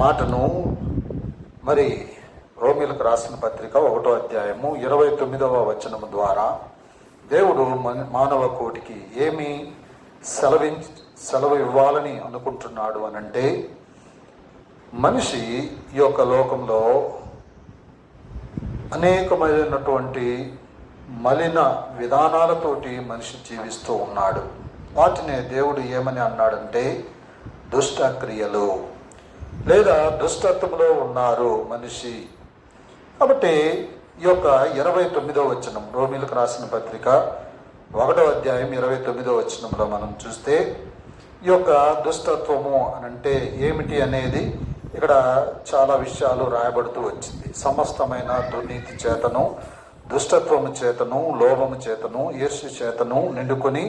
మాటను మరి రోమిలకు రాసిన పత్రిక ఒకటో అధ్యాయము ఇరవై తొమ్మిదవ వచనము ద్వారా దేవుడు మానవ కోటికి ఏమి సెలవి సెలవు ఇవ్వాలని అనుకుంటున్నాడు అనంటే మనిషి ఈ యొక్క లోకంలో అనేకమైనటువంటి మలిన విధానాలతోటి మనిషి జీవిస్తూ ఉన్నాడు. వాటినే దేవుడు ఏమని అన్నాడంటే దుష్టక్రియలు. లేదా దుష్టత్వంలో ఉన్నారు మనిషి. కాబట్టి ఈ యొక్క ఇరవై తొమ్మిదో వచనం రోమిలకు రాసిన పత్రిక ఒకటో అధ్యాయం ఇరవై తొమ్మిదో వచనంలో మనం చూస్తే ఈ యొక్క దుష్టత్వము అని అంటే ఏమిటి అనేది ఇక్కడ చాలా విషయాలు రాయబడుతూ వచ్చింది. సమస్తమైన దుర్నీతి చేతను దుష్టత్వము చేతను లోభము చేతను ఈర్ష్య చేతను నిండుకొని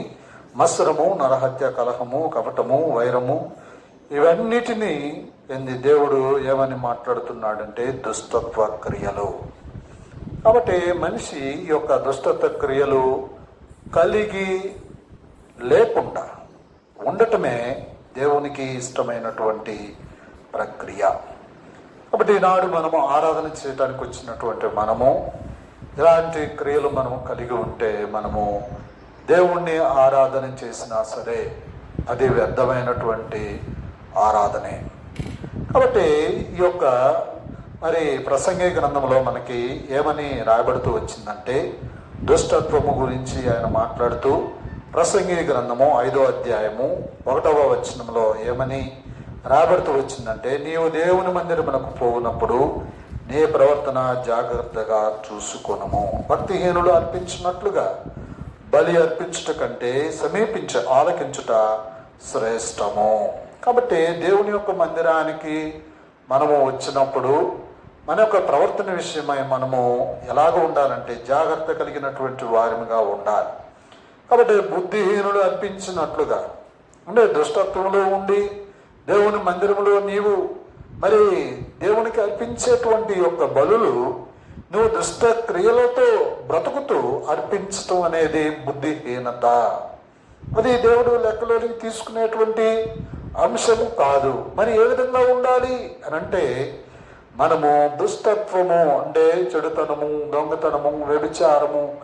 మత్సరము నరహత్య కలహము కపటము వైరము ఇవన్నిటినీ ఏంది? దేవుడు ఏమని మాట్లాడుతున్నాడంటే దుష్టత్వ క్రియలు. కాబట్టి మనిషి ఈ యొక్క దుష్టత్వ క్రియలు కలిగి లేకుండా ఉండటమే దేవునికి ఇష్టమైనటువంటి ప్రక్రియ. కాబట్టి ఈనాడు మనము ఆరాధన చేయడానికి వచ్చినటువంటి మనము ఇలాంటి క్రియలు మనము కలిగి ఉంటే మనము దేవుణ్ణి ఆరాధన చేసినా సరే అది వ్యర్థమైనటువంటి ఆరాధనే. కాబట్టి ఈ యొక్క మరి ప్రసంగి గ్రంథంలో మనకి ఏమని రాయబడుతూ వచ్చిందంటే దుష్టత్వము గురించి ఆయన మాట్లాడుతూ ప్రసంగి గ్రంథము ఐదో అధ్యాయము ఒకటవ వచనంలో ఏమని రాబడుతూ వచ్చిందంటే నీవు దేవుని మందిరమునకు పోనప్పుడు నీ ప్రవర్తన జాగ్రత్తగా చూసుకొనము. భక్తిహీనులు అర్పించినట్లుగా బలి అర్పించుట కంటే సమీపించ ఆలకించుట శ్రేష్టము. కాబట్టి దేవుని యొక్క మందిరానికి మనము వచ్చినప్పుడు మన యొక్క ప్రవర్తన విషయమై మనము ఎలాగ ఉండాలంటే జాగ్రత్త కలిగినటువంటి వారిగా ఉండాలి. కాబట్టి బుద్ధిహీనుడు అర్పించినట్లుగా అంటే దుష్టత్వంలో ఉండి దేవుని మందిరంలో నీవు మరి దేవునికి అర్పించేటువంటి యొక్క బలులు నువ్వు దుష్ట క్రియలతో బ్రతుకుతూ అర్పించటం అనేది బుద్ధిహీనత. అది దేవుడు లెక్కలోనికి తీసుకునేటువంటి అంశము కాదు. మరి ఏ విధంగా ఉండాలి? అని అంటే మనము దుష్టత్వము అంటే చెడుతనము దొంగతనము వ్యభిచారము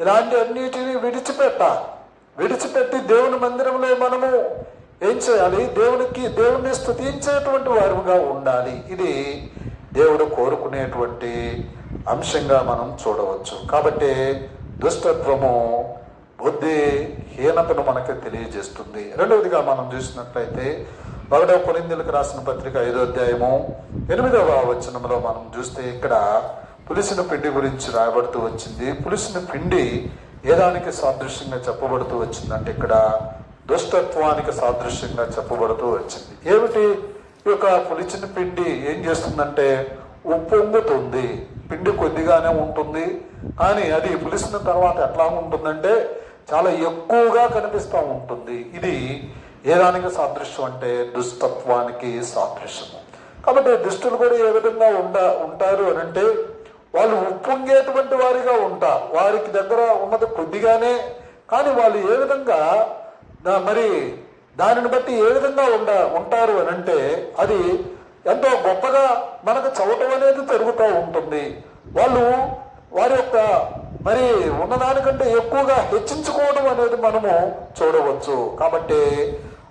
ఇలాంటి అన్నిటిని విడిచిపెట్టాలి. విడిచిపెట్టి దేవుని మందిరంలో మనము ఏం చేయాలి? దేవునికి దేవుణ్ణి స్థుతించేటువంటి వారుగా ఉండాలి. ఇది దేవుడు కోరుకునేటువంటి అంశంగా మనం చూడవచ్చు. కాబట్టి దుష్టత్వము బుద్ధి హీనతను మనకి తెలియజేస్తుంది. రెండవదిగా మనం చూసినట్లయితే ఒకటవ కొలిందులకు రాసిన పత్రిక ఐదో అధ్యాయము ఎనిమిదవ వచనంలో మనం చూస్తే ఇక్కడ పులిసిన పిండి గురించి రాయబడుతూ వచ్చింది. పులిసిన పిండి ఏదానికి సాదృశ్యంగా చెప్పబడుతూ వచ్చిందంటే ఇక్కడ దుష్టత్వానికి సాదృశ్యంగా చెప్పబడుతూ వచ్చింది. ఏమిటి? ఈ యొక్క పులిచిన పిండి ఏం చేస్తుందంటే ఉప్పొంగుతుంది. పిండి కొద్దిగానే ఉంటుంది. కానీ అది పులిసిన తర్వాత ఎట్లా ఉంటుందంటే చాలా ఎక్కువగా కనిపిస్తూ ఉంటుంది. ఇది ఏ దానికి సాదృశ్యం అంటే దుష్టత్వానికి సాదృశ్యము. కాబట్టి దుష్టులు కూడా ఏ విధంగా ఉండ ఉంటారు అని అంటే వాళ్ళు ఉప్పొంగేటువంటి వారిగా ఉంటారు వారికి దగ్గర ఉన్నది కొద్దిగానే కానీ వాళ్ళు ఏ విధంగా మరి దానిని బట్టి ఏ విధంగా ఉండ ఉంటారు అని అంటే అది ఎంతో గొప్పగా మనకు చవటం అనేది జరుగుతూ ఉంటుంది. వాళ్ళు వారి యొక్క మరి ఉన్నదానికంటే ఎక్కువగా హెచ్చించుకోవడం అనేది మనము చూడవచ్చు. కాబట్టి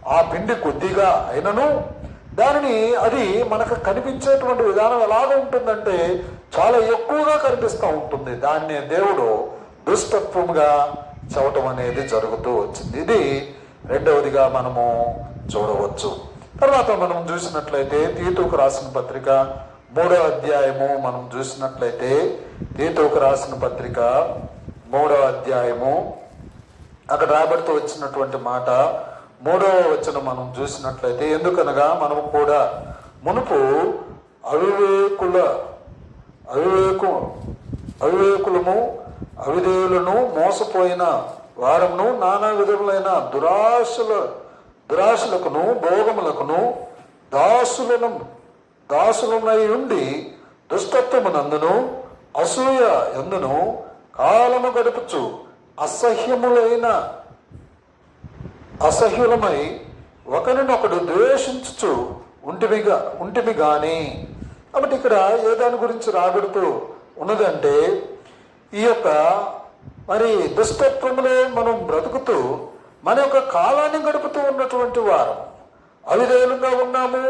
ఆ పిండి కొద్దిగా అయినను దానిని అది మనకు కనిపించేటువంటి విధానం ఎలాగ ఉంటుందంటే చాలా ఎక్కువగా కనిపిస్తూ ఉంటుంది. దాన్ని దేవుడు దుష్టత్వంగా చవటం అనేది జరుగుతూ వచ్చింది. ఇది రెండవదిగా మనము చూడవచ్చు. తర్వాత మనం చూసినట్లయితే తీతుకు రాసిన పత్రిక మూడో అధ్యాయము మనం చూసినట్లయితే తీతోకు రాసిన పత్రిక మూడో అధ్యాయము. అక్కడ రాబడితో వచ్చినటువంటి మాట మూడవ వచనం మనం చూసినట్లయితే ఎందుకనగా మనము కూడా మునుపు అవివేకుల అవివేకు అవివేకులము అవిధేయులను మోసపోయిన వారమును నానా విధములైన దురాశల దురాశలకును భోగములకును దాసులను దాసులనై ఉండి దుష్టత్వమునందును అసూయ ఎందును కాలము గడుపుచు అసహ్యములైన అసహ్యులమై ఒకరినొకడు ద్వేషించుచు ఉంటిమిగా ఉంటిమి కానీ కాబట్టి ఇక్కడ ఏ దాని గురించి రాబడుతూ ఉన్నదంటే ఈ యొక్క మరి దుష్టత్వములే మనం బ్రతుకుతూ మన యొక్క కాలాన్ని గడుపుతూ ఉన్నటువంటి వారు. అవిధేయులుగా ఉన్నాము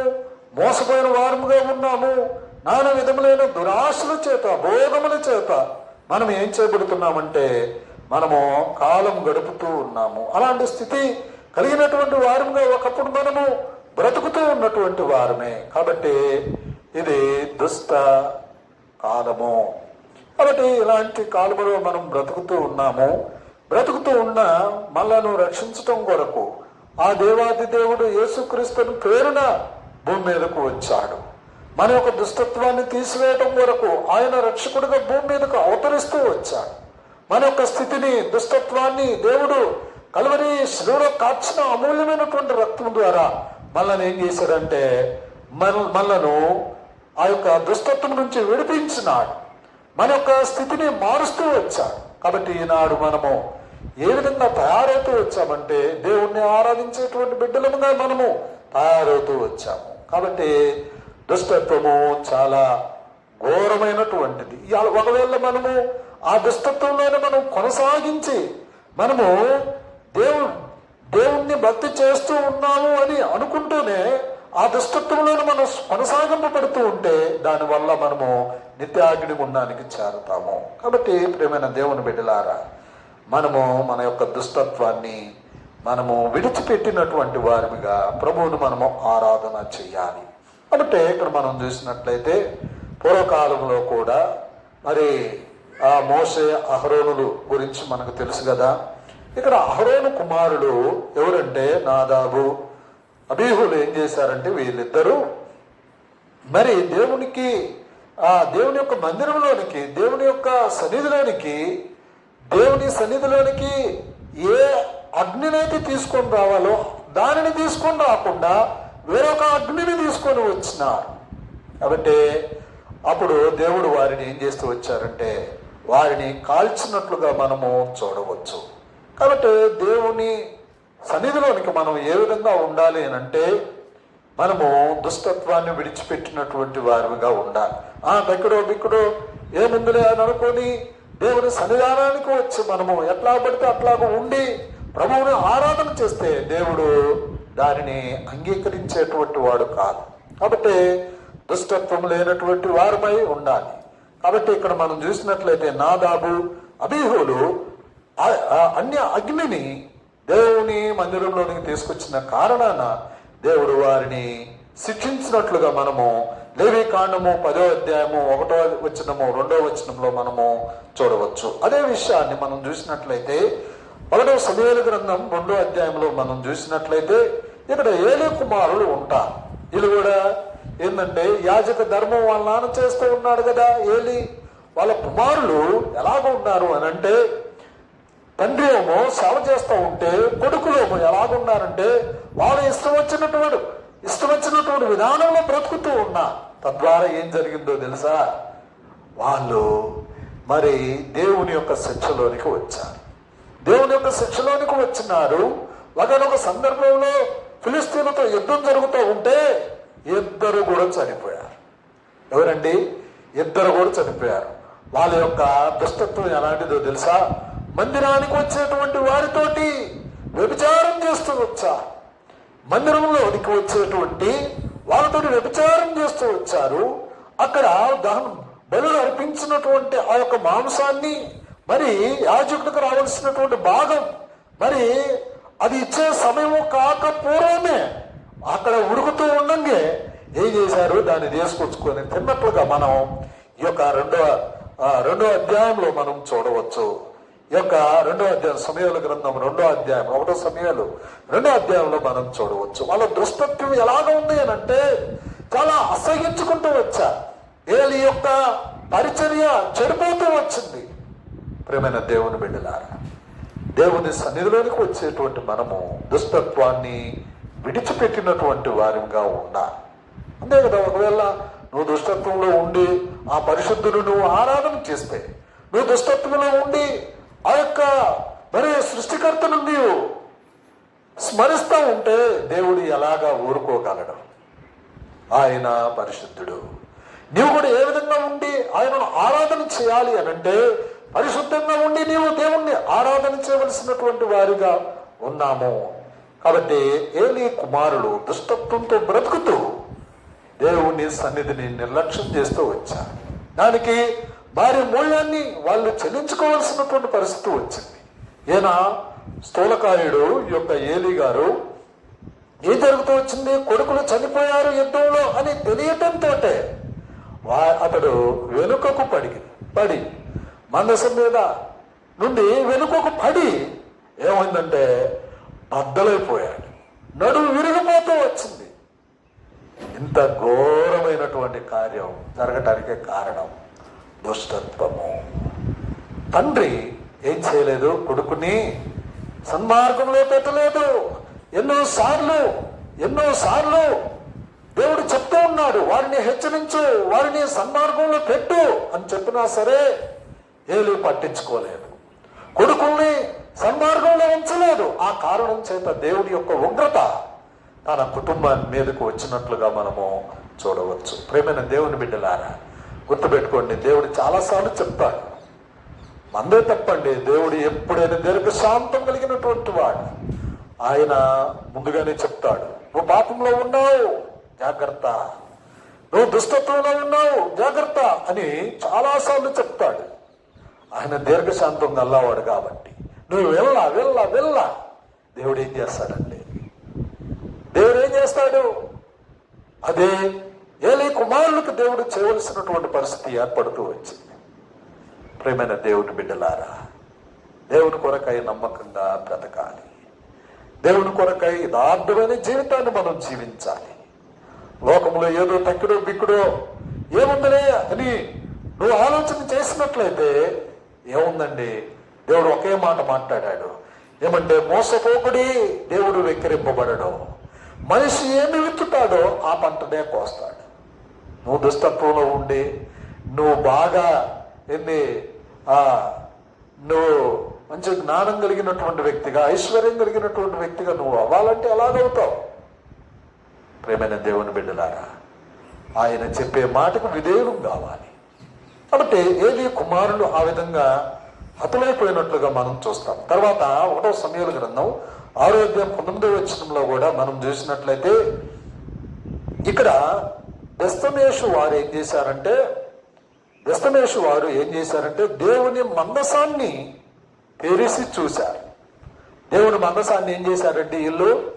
మోసపోయిన వారముగా ఉన్నాము. నానా విధములైన దురాశల చేత భోగముల చేత మనం ఏం చేయబడుతున్నామంటే మనము కాలం గడుపుతూ ఉన్నాము. అలాంటి స్థితి కలిగినటువంటి వారముగా ఒకప్పుడు మనము బ్రతుకుతూ ఉన్నటువంటి వారమే. కాబట్టి ఇది దుష్ట కాలము. కాబట్టి ఇలాంటి కాలములో మనం బ్రతుకుతూ ఉన్నాము. బ్రతుకుతూ ఉన్న మనలను రక్షించటం కొరకు ఆ దేవాది దేవుడు యేసుక్రీస్తుని పేరున భూమి మీదకు వచ్చాడు. మన యొక్క దుష్టత్వాన్ని తీసివేయటం వరకు ఆయన రక్షకుడిగా భూమి మీదకు అవతరిస్తూ వచ్చాడు. మన యొక్క స్థితిని దుష్టత్వాన్ని దేవుడు కలువరి శిలువలో కాచిన అమూల్యమైనటువంటి రక్తం ద్వారా మనల్ని ఏం చేశాడంటే మన మనలను ఆ యొక్క దుష్టత్వం నుంచి విడిపించినాడు. మన యొక్క స్థితిని మారుస్తూ వచ్చాడు. కాబట్టి ఈనాడు మనము ఏ విధంగా తయారవుతూ వచ్చామంటే దేవుణ్ణి ఆరాధించేటువంటి బిడ్డలముగా మనము తయారవుతూ వచ్చాము. కాబట్టి దుష్టత్వము చాలా ఘోరమైనటువంటిది. ఇవాళ ఒకవేళ మనము ఆ దుష్టత్వంలోనే మనం కొనసాగించి మనము దేవుడు దేవుణ్ణి భక్తి చేస్తూ ఉన్నాము అని అనుకుంటూనే ఆ దుష్టత్వంలోనే మనం కొనసాగింపబడుతూ ఉంటే దానివల్ల మనము నిత్యాగ్ని గుండానికి చేరుతాము. కాబట్టి ప్రేమైన దేవుని బిడ్డలారా మనము మన యొక్క దుష్టత్వాన్ని మనము విడిచిపెట్టినటువంటి వారిగా ప్రభువును మనము ఆరాధన చేయాలి. కాబట్టి ఇక్కడ మనం చూసినట్లయితే పూర్వకాలంలో కూడా మరి ఆ మోసే అహరోనులు గురించి మనకు తెలుసు కదా. ఇక్కడ అహరోను కుమారుడు ఎవరంటే నాదాబు. అబీహులు ఏం చేశారంటే వీళ్ళిద్దరూ మరి దేవునికి ఆ దేవుని యొక్క మందిరంలోనికి దేవుని యొక్క సన్నిధిలోనికి దేవుని సన్నిధిలోనికి ఏ అగ్నినైతే తీసుకొని రావాలో దానిని తీసుకొని రాకుండా వేరొక అగ్నిని తీసుకొని వచ్చినారు. కాబట్టి అప్పుడు దేవుడు వారిని ఏం చేస్తూ వచ్చారంటే వారిని కాల్చినట్లుగా మనము చూడవచ్చు. కాబట్టి దేవుని సన్నిధిలోనికి మనం ఏ విధంగా ఉండాలి అని అంటే మనము దుష్టత్వాన్ని విడిచిపెట్టినటువంటి వారిగా ఉండాలి. ఆ దగ్గరో బిక్కడో ఏముందిలే అని అనుకొని దేవుని సన్నిధానానికి వచ్చి మనము ఎట్లా పడితే అట్లాగా ఉండి ప్రభువుని ఆరాధన చేస్తే దేవుడు దానిని అంగీకరించేటువంటి వాడు కాదు. కాబట్టి దుష్టత్వం లేనటువంటి వారిపై ఉండాలి. కాబట్టి ఇక్కడ మనం చూసినట్లయితే నాదాబు అభిహులు అన్య అగ్నిని దేవుని మందిరంలోనికి తీసుకొచ్చిన కారణాన దేవుడు వారిని శిక్షించినట్లుగా మనము లేవి కాండము పదో అధ్యాయము ఒకటో వచనము రెండో వచనంలో మనము చూడవచ్చు. అదే విషయాన్ని మనం చూసినట్లయితే ఒకటో సమయాల గ్రంథం రెండో అధ్యాయంలో మనం చూసినట్లయితే ఇక్కడ ఏలే కుమారులు ఉంటారు. వీళ్ళు కూడా ఏంటంటే యాజక ధర్మం వాళ్ళ నాన్న చేస్తూ ఉన్నాడు కదా ఏలి. వాళ్ళ కుమారులు ఎలాగ ఉన్నారు అని అంటే తండ్రి ఏమో సేవ చేస్తూ ఉంటే కొడుకులేమో ఎలాగున్నారంటే వాళ్ళు ఇష్టం వచ్చినటువంటి ఇష్టం వచ్చినటువంటి విధానంలో బ్రతుకుతూ ఉన్నా. తద్వారా ఏం జరిగిందో తెలుసా? వాళ్ళు మరి దేవుని యొక్క శిక్షలోనికి వచ్చారు. దేవుని యొక్క శిక్షలోనికి వచ్చినారు. ఒకనొక సందర్భంలో ఫిలిస్తీన్లతో యుద్ధం జరుగుతూ ఉంటే ఇద్దరు కూడా చనిపోయారు. ఎవరండి? ఇద్దరు కూడా చనిపోయారు. వాళ్ళ యొక్క దుష్టత్వం ఎలాంటిదో తెలుసా? మందిరానికి వచ్చేటువంటి వారితోటి వ్యభిచారం చేస్తూ వచ్చా మందిరంలోనికి వచ్చేటువంటి వాళ్ళతో వ్యభిచారం చేస్తూ వచ్చారు. అక్కడ దహనం బలు అర్పించినటువంటి ఆ యొక్క మాంసాన్ని మరి యాజకుడికి రావాల్సినటువంటి భాగం మరి అది ఇచ్చే సమయం కాక పూర్వమే అక్కడ ఉడుకుతూ ఉండంగే ఏం చేశారు? దాన్ని తీసుకొచ్చుకొని తిన్నట్లుగా మనం ఈ యొక్క రెండవ రెండో అధ్యాయంలో మనం చూడవచ్చు. ఈ యొక్క రెండో అధ్యాయం సమయాల గ్రంథం రెండో అధ్యాయం ఒకటో సమయాలు రెండో అధ్యాయంలో మనం చూడవచ్చు. వాళ్ళ దుష్టత్వం ఎలాగ ఉంది అని అంటే చాలా అసహించుకుంటూ వచ్చా ఏలి యొక్క పరిచర్య చెడిపోతూ ప్రేమైన దేవుని బిడ్డలారా దేవుని సన్నిధిలోనికి వచ్చేటువంటి మనము దుష్టత్వాన్ని విడిచిపెట్టినటువంటి వారిగా ఉండాలి. అంతే కదా ఒకవేళ నువ్వు దుష్టత్వంలో ఉండి ఆ పరిశుద్ధుడు నువ్వు ఆరాధన చేస్తే నువ్వు దుష్టత్వంలో ఉండి ఆ యొక్క మరి సృష్టికర్తను నీవు స్మరిస్తూ ఉంటే దేవుడు ఎలాగా ఊరుకోగలడు? ఆయన పరిశుద్ధుడు. నీవు కూడా ఏ విధంగా ఉండి ఆయనను ఆరాధన చేయాలి అని అంటే పరిశుద్ధంగా ఉండి నీవు దేవుణ్ణి ఆరాధన చేయవలసినటువంటి వారిగా ఉన్నాము. కాబట్టి ఏలి కుమారుడు దుష్టత్వంతో బ్రతుకుతూ దేవుని సన్నిధిని నిర్లక్ష్యం చేస్తూ వచ్చారు. దానికి వారి మూల్యాన్ని వాళ్ళు చెల్లించుకోవాల్సినటువంటి పరిస్థితి వచ్చింది. ఈయన స్థూలకాయుడు యొక్క ఏలి గారు ఏం జరుగుతూ వచ్చింది? కొడుకులు చనిపోయారు యుద్ధంలో అని తెలియటంతో అతడు వెనుకకు పడి పడి మనసు మీద నుండి వెనుకకు పడి ఏమైందంటే బద్దలైపోయాడు. నడుము విరిగిపోతూ వచ్చింది. ఇంత ఘోరమైనటువంటి కార్యం జరగటానికి కారణం దుష్టత్వము. తండ్రి ఏం చేయలేదు? కొడుకుని సన్మార్గంలో పెట్టలేదు. ఎన్నో సార్లు ఎన్నో సార్లు దేవుడు చెప్తూ ఉన్నాడు వారిని హెచ్చరించు వారిని సన్మార్గంలో పెట్టు అని చెప్పినా సరే ఏలు పట్టించుకోలేదు. కొడుకుల్ని సన్మార్గంలో ఉంచలేదు. ఆ కారణం చేత దేవుడి యొక్క ఉగ్రత తన కుటుంబాన్ని మీదకు వచ్చినట్లుగా మనము చూడవచ్చు. ప్రేమైన దేవుని బిడ్డలారా గుర్తుపెట్టుకోండి దేవుడు చాలాసార్లు చెప్తాడు. మందే తప్పండి దేవుడు ఎప్పుడైనా దీర్ఘ శాంతం కలిగినటువంటి వాడు. ఆయన ముందుగానే చెప్తాడు నువ్వు పాపంలో ఉన్నావు జాగ్రత్త. నువ్వు దుష్టత్వంలో ఉన్నావు జాగ్రత్త అని చాలాసార్లు చెప్తాడు. ఆయన దీర్ఘశాంతం గల్లవాడు కాబట్టి. నువ్వు వెళ్ళా వెళ్ళా వెళ్ళా దేవుడు ఏం చేస్తాడండి దేవుడు ఏం చేస్తాడు? అదే ఏలే కుమారులకు దేవుడు చేయవలసినటువంటి పరిస్థితి ఏర్పడుతూ వచ్చింది. ప్రేమైన దేవుని బిడ్డలారా దేవుని కొరకై నమ్మకంగా బ్రతకాలి. దేవుని కొరకై యథార్థమైన జీవితాన్ని మనం జీవించాలి. లోకంలో ఏదో తక్కిడో బిక్కుడో ఏముందలే అని నువ్వు ఆలోచన చేసినట్లయితే ఏముందండి? దేవుడు ఒకే మాట మాట్లాడాడు. ఏమంటే మోసపోకుడి దేవుడు వెక్కిరింపబడడు. మనిషి ఏమి విత్తుతాడో ఆ పంటనే కోస్తాడు. నువ్వు దుష్టత్వంలో ఉండి నువ్వు బాగా ఏంది ఆ నువ్వు మంచి జ్ఞానం కలిగినటువంటి వ్యక్తిగా ఐశ్వర్యం కలిగినటువంటి వ్యక్తిగా నువ్వు అవ్వాలంటే ఎలాగవుతావు ప్రేమైన దేవుని బిడ్డలారా ఆయన చెప్పే మాటకు విధేయులు కావాలి. కాబట్టి ఏది కుమారులు ఆ విధంగా హతులైపోయినట్లుగా మనం చూస్తాం. తర్వాత ఒకటో సమయాల గ్రంథం ఆరోగ్యం పంతొమ్మిదవ వచ్చినంలో కూడా మనం చూసినట్లయితే ఇక్కడ దస్తమేషు వారు ఏం చేశారంటే దస్తమేషు వారు ఏం చేశారంటే దేవుని మందసాన్ని తెరిసి చూశారు. దేవుని మందసాన్ని ఏం చేశారంటే వీళ్ళు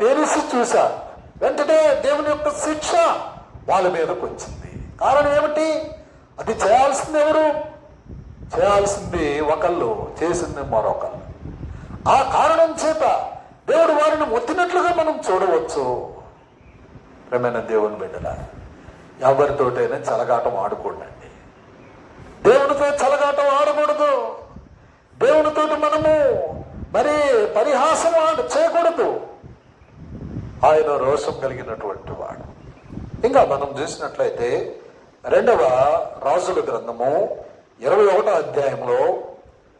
తెరిసి చూశారు. వెంటనే దేవుని యొక్క శిక్ష వాళ్ళ మీదకి వచ్చింది. కారణం ఏమిటి? అది చేయాల్సింది ఎవరు? చేయాల్సింది ఒకళ్ళు చేసింది మరొకళ్ళు. ఆ కారణం చేత దేవుడు వారిని ఒత్తినట్లుగా మనం చూడవచ్చు. ప్రేమైన దేవుని బిడ్డల ఎవరితోటైనా చలగాటం ఆడుకోండి దేవునితో చలగాటం ఆడకూడదు. దేవునితోటి మనము మరి పరిహాసం ఆడ చేయకూడదు. ఆయన రోషం కలిగినటువంటి వాడు. ఇంకా మనం చూసినట్లయితే రెండవ రాజుల గ్రంథము ఇరవై ఒకటో అధ్యాయంలో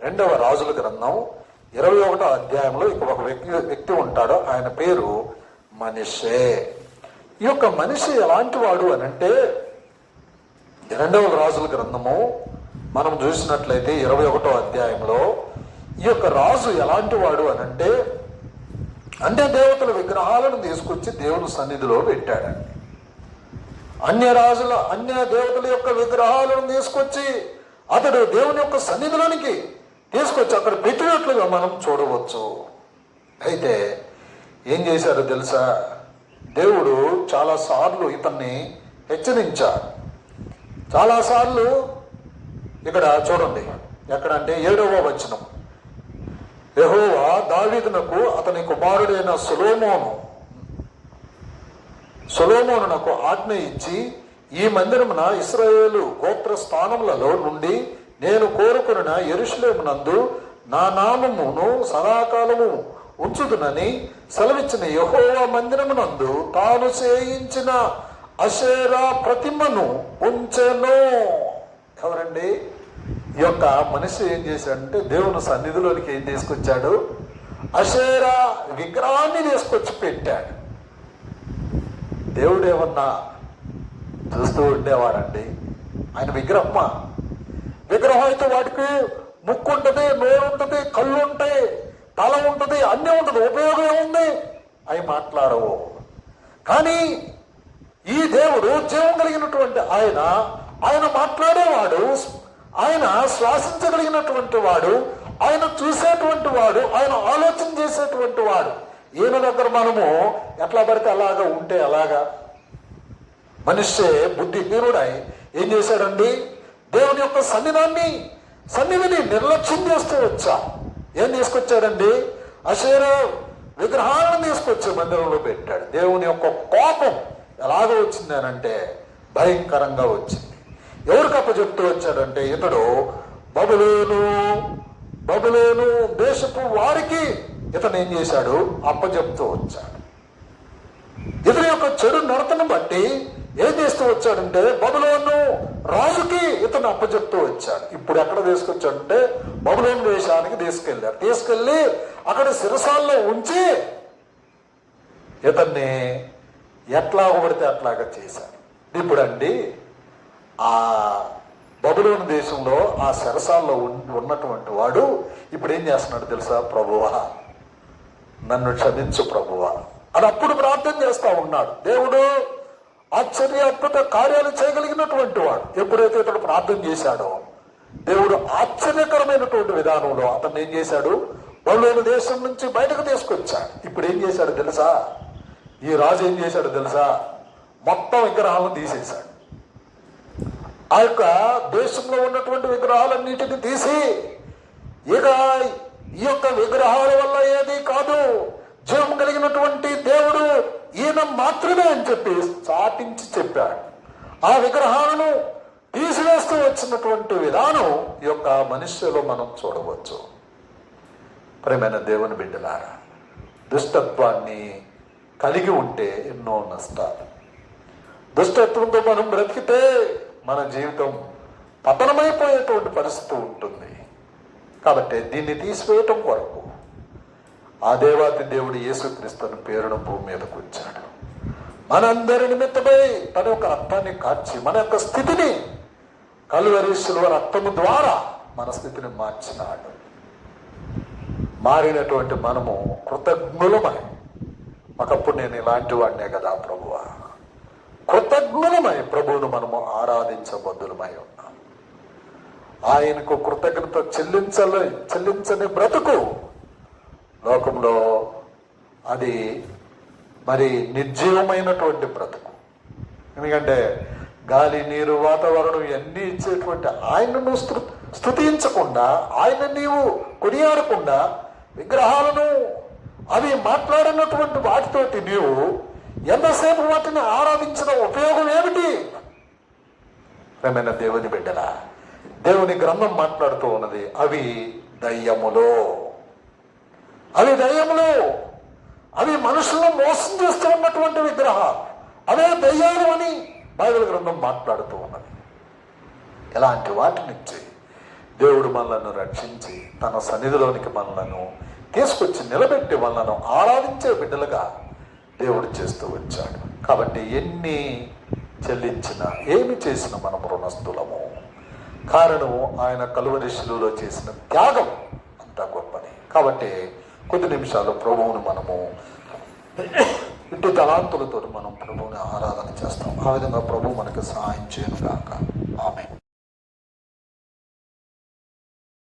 రెండవ రాజుల గ్రంథం ఇరవై ఒకటో అధ్యాయంలో ఇక ఒక వ్యక్తి వ్యక్తి ఉంటాడు ఆయన పేరు మనిషే. ఈ యొక్క మనిషి ఎలాంటి వాడు అని అంటే రెండవ రాజుల గ్రంథము మనం చూసినట్లయితే ఇరవై ఒకటో అధ్యాయంలో ఈ యొక్క రాజు ఎలాంటి వాడు అని అంటే అంటే దేవతల విగ్రహాలను తీసుకొచ్చి దేవుని సన్నిధిలో పెట్టాడండి అన్య రాజుల అన్య దేవతల యొక్క విగ్రహాలను తీసుకొచ్చి అతడు దేవుని యొక్క సన్నిధిలోనికి తీసుకొచ్చి అక్కడ పెట్టినట్లుగా మనం చూడవచ్చు. అయితే ఏం చేశారో తెలుసా? దేవుడు చాలాసార్లు ఇతన్ని హెచ్చరించారు చాలాసార్లు ఇక్కడ చూడండి ఎక్కడంటే ఏడవ వచనం. యహోవా దావీదునకు అతని కుమారుడైన సులోమోను సొలోమోనునకు ఆజ్ఞ ఇచ్చి ఈ మందిరమున ఇస్రాయేలు గోత్ర స్థానములలో నుండి నేను కోరుకున్న ఎరుషులేమునందు నా నామమును సదాకాలము ఉంచుదునని సెలవిచ్చిన యహోవా మందిరమునందు తాను చేయించిన అషేరా ప్రతిమను ఉంచెను. ఎవరండి? ఈ యొక్క మనిషి ఏం చేశాడంటే దేవుని సన్నిధిలోనికి ఏం తీసుకొచ్చాడు? అషేరా విగ్రహాన్ని తీసుకొచ్చి పెట్టాడు. దేవుడు ఏమన్నా చూస్తూ ఉండేవాడండి? ఆయన విగ్రహమా? విగ్రహం అయితే వాటికి ముక్కు ఉంటుంది నోరు ఉంటుంది కళ్ళు ఉంటాయి తల ఉంటుంది అన్నీ ఉంటుంది ఉపయోగం ఏముంది? అవి మాట్లాడవు. కానీ ఈ దేవుడు జీవం కలిగినటువంటి ఆయన ఆయన మాట్లాడేవాడు ఆయన శ్వాసించగలిగినటువంటి వాడు ఆయన చూసేటువంటి వాడు ఆయన ఆలోచన చేసేటువంటి వాడు. ఈయన దగ్గర మనము ఎట్లా పడితే అలాగా ఉంటే అలాగా. మనిషి బుద్ధిహీనుడై ఏం చేశాడండి? దేవుని యొక్క సన్నిధాన్ని సన్నిధిని నిర్లక్ష్యం చేస్తూ వచ్చా. ఏం తీసుకొచ్చాడండి? అశేర విగ్రహాలను తీసుకొచ్చి మందిరంలో పెట్టాడు. దేవుని యొక్క కోపం ఎలాగ వచ్చింది అని అంటే భయంకరంగా వచ్చింది. ఎవరికి అప్పచెప్తూ వచ్చాడంటే ఇతడు బబులేను బబులేను దేశపు వారికి ఇతను ఏం చేశాడు? అప్పచెప్తూ వచ్చాడు. ఇతని యొక్క చెడు నడతను బట్టి ఏం చేస్తూ వచ్చాడంటే బబులోను రాజుకి ఇతను అప్పచెప్తూ వచ్చాడు. ఇప్పుడు ఎక్కడ తీసుకొచ్చాడంటే బబులోను దేశానికి తీసుకెళ్ళారు తీసుకెళ్ళి అక్కడ శిరసాల్లో ఉంచి ఇతన్ని ఎట్లా పడితే అట్లాగా చేశారు ఇప్పుడండి ఆ బబులోని దేశంలో ఆ శరసాల్లో ఉన్- ఉన్నటువంటి వాడు ఇప్పుడు ఏం చేస్తున్నాడు తెలుసా? ప్రభువా నన్ను క్షమించు ప్రభువా. అని అప్పుడు ప్రార్థన చేస్తా ఉన్నాడు. దేవుడు ఆశ్చర్య అద్భుత కార్యాలు చేయగలిగినటువంటి వాడు. ఎప్పుడైతే ఇతడు ప్రార్థన చేశాడో దేవుడు ఆశ్చర్యకరమైనటువంటి విధానంలో అతను ఏం చేశాడు? బబులోని దేశం నుంచి బయటకు తీసుకొచ్చాడు. ఇప్పుడు ఏం చేశాడు తెలుసా? ఈ రాజు ఏం చేశాడు తెలుసా? మొత్తం విగ్రహాలను తీసేశాడు. ఆ యొక్క దేశంలో ఉన్నటువంటి విగ్రహాలన్నిటిని తీసి ఇక ఈ యొక్క విగ్రహాల వల్ల ఏది కాదు. జీవం కలిగినటువంటి దేవుడు ఈయన మాత్రమే అని చెప్పి చాటించి చెప్పాడు. ఆ విగ్రహాలను తీసివేస్తూ వచ్చినటువంటి విధానం ఈ యొక్క మనుష్యలో మనం చూడవచ్చు. ప్రేమైన దేవుని బిడ్డలారా దుష్టత్వాన్ని కలిగి ఉంటే ఎన్నో నష్టాలు. దుష్టత్వంతో మనం బ్రతికితే మన జీవితం పతనమైపోయేటువంటి పరిస్థితి ఉంటుంది. కాబట్టి దీన్ని తీసివేయటం కొరకు ఆ దేవాతి దేవుడు యేసుక్రీస్తుని పేరును భూమి మీదకు వచ్చాడు మనందరి నిమిత్తమై తన యొక్క రక్తాన్ని కాచి మన యొక్క స్థితిని కలువరి శిలువ రక్తము ద్వారా మన స్థితిని మార్చినాడు. మారినటువంటి మనము కృతజ్ఞులమై ఒకప్పుడు నేను ఇలాంటి వాడినే కదా ప్రభువ. కృతజ్ఞులమై ప్రభువును మనము ఆరాధించబద్దులమై ఉన్నాం. ఆయనకు కృతజ్ఞత చెల్లించలే చెల్లించని బ్రతుకు. లోకంలో అది మరి నిర్జీవమైనటువంటి బ్రతుకు. ఎందుకంటే గాలి నీరు వాతావరణం ఇవన్నీ ఇచ్చేటువంటి ఆయనను స్తు స్థుతించకుండా ఆయన నీవు కొనియాడకుండా విగ్రహాలను అవి మాట్లాడినటువంటి వాటితోటి నీవు ఎంతసేపు వాటిని ఆరాధించిన ఉపయోగం ఏమిటి? ప్రేమైన దేవుని బిడ్డలా దేవుని గ్రంథం మాట్లాడుతూ ఉన్నది అవి దయ్యములో. అవి దయ్యములు. అవి మనుషులను మోసం చేస్తూ ఉన్నటువంటి విగ్రహాలు. అవే దయ్యాలు అని బైబిల్ గ్రంథం మాట్లాడుతూ ఉన్నది. ఎలాంటి వాటి నుంచి దేవుడు మనలను రక్షించి తన సన్నిధిలోనికి మనలను తీసుకొచ్చి నిలబెట్టి మనలను ఆరాధించే బిడ్డలుగా దేవుడు చేస్తూ వచ్చాడు. కాబట్టి ఎన్ని చెల్లించినా ఏమి చేసిన మనం రుణస్థులము. కారణము ఆయన కలువరిశిలులో చేసిన త్యాగం అంత గొప్పది. కాబట్టి కొద్ది నిమిషాలు ప్రభువును మనము ఇటు తలాంతులతో మనం ప్రభువుని ఆరాధన చేస్తాం. ఆ విధంగా ప్రభు మనకు సహాయం చేయను కాక ఆమె